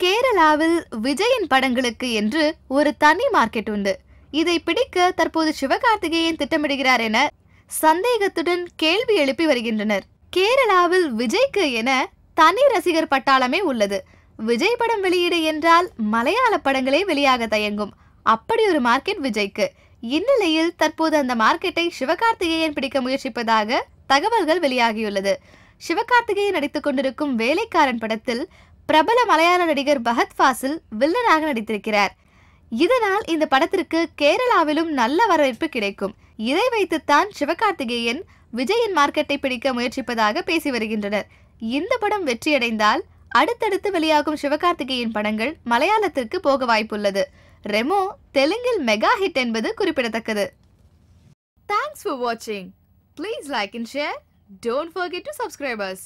கேரளாவில் விஜயின் படங்களுக்கு என்று ஒரு தனி மார்க்கெட் உண்டு. இதை பிடிக்க தற்போது சிவகார்த்திகேயன் திட்டமிடுகிறார் என சந்தேகத்துடன் கேள்வி எழுப்பி வருகின்றனர். கேரளாவில் விஜய்க்கு என தனி ரசிகர் பட்டாளமே உள்ளது. விஜய் படம் வெளியீடு என்றால் மலையாள படங்களே வெளியாக தயங்கும். அப்படி ஒரு மார்க்கெட் விஜய்க்கு. இந்நிலையில் தற்போது அந்த மார்க்கெட்டை சிவகார்த்திகேயன் பிடிக்க முயற்சிப்பதாக தகவல்கள் வெளியாகியுள்ளது. சிவகார்த்திகேயன் நடித்துக் கொண்டிருக்கும் வேலைக்காரன் படத்தில் பிரபல மலையாள நடிகர் பகத் ஃபாசில் வில்லனாக நடித்திருக்கிறார். இதனால் இந்த படத்திற்கு கேரளாவிலும் நல்ல வரவேற்பு கிடைக்கும். இதை வைத்துத்தான் சிவகார்த்திகேயன் விஜயின் மார்க்கெட்டை பிடிக்க முயற்சிப்பதாக பேசி வருகின்றனர். இந்த படம் வெற்றியடைந்தால் அடுத்தடுத்து வெளியாகும் சிவகார்த்திகேயன் படங்கள் மலையாளத்திற்கு போக வாய்ப்புள்ளது. ரெமோ தெலுங்கில் மெகா ஹிட் என்பது குறிப்பிடத்தக்கது. தேங்க்ஸ் ஃபார் வாட்சிங் please like and share don't forget to subscribers